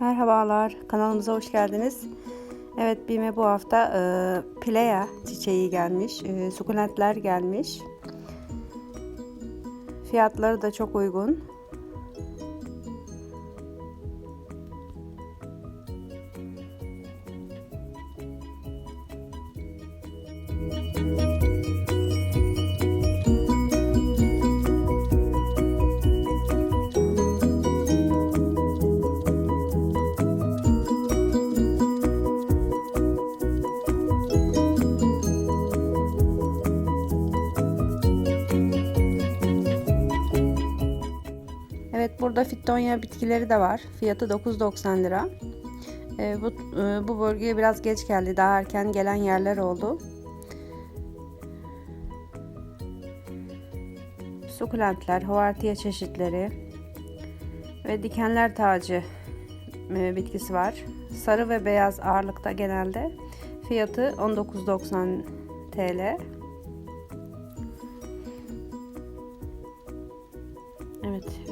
Merhabalar, kanalımıza hoş geldiniz. Evet, BİM'e bu hafta e, Plea çiçeği gelmiş, e, sukulentler gelmiş. Fiyatları da çok uygun. Burada fittonya bitkileri de var. Fiyatı 9.90 lira. E, bu, e, bu bölgeye biraz geç geldi. Daha erken gelen yerler oldu. Sukulentler, hovartiya çeşitleri ve dikenler tacı e, bitkisi var. Sarı ve beyaz ağırlıkta genelde. Fiyatı 19.90 TL.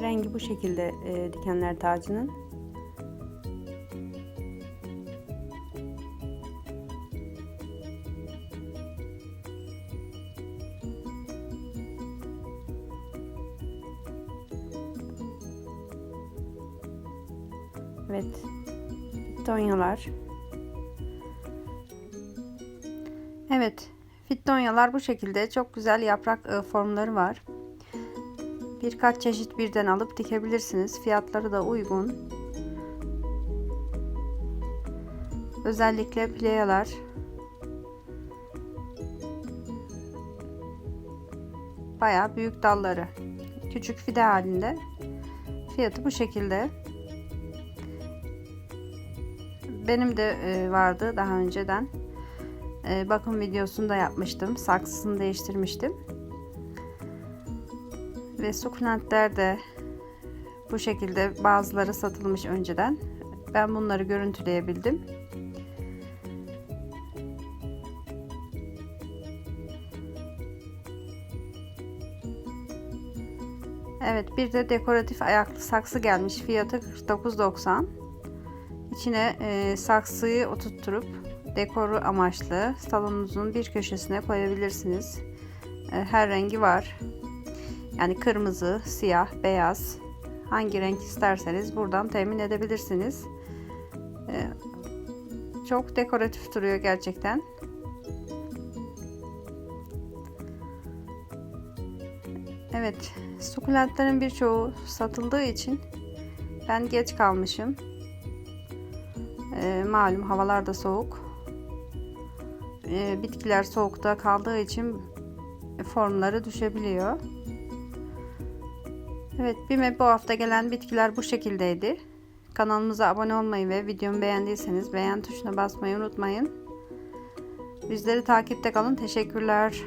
Rengi bu şekilde e, dikenler tacının. Evet, fitonyalar. Evet, fitonyalar bu şekilde çok güzel yaprak e, formları var. Birkaç çeşit birden alıp dikebilirsiniz. Fiyatları da uygun. Özellikle pleyalar baya büyük dalları. Küçük fide halinde. Fiyatı bu şekilde. Benim de e, vardı daha önceden. E, bakım videosunu da yapmıştım. Saksısını değiştirmiştim. Ve sukulentler de bu şekilde bazıları satılmış önceden. Ben bunları görüntüleyebildim. Evet bir de dekoratif ayaklı saksı gelmiş. Fiyatı 49.90. İçine e, saksıyı oturtturup dekoru amaçlı salonunuzun bir köşesine koyabilirsiniz. E, her rengi var. Yani kırmızı, siyah, beyaz hangi renk isterseniz buradan temin edebilirsiniz. Ee, çok dekoratif duruyor gerçekten. Evet, sukulentlerin birçoğu satıldığı için ben geç kalmışım. Ee, malum havalar da soğuk. Ee, bitkiler soğukta kaldığı için formları düşebiliyor. Evet BİM'e bu hafta gelen bitkiler bu şekildeydi. Kanalımıza abone olmayı ve videomu beğendiyseniz beğen tuşuna basmayı unutmayın. Bizleri takipte kalın. Teşekkürler.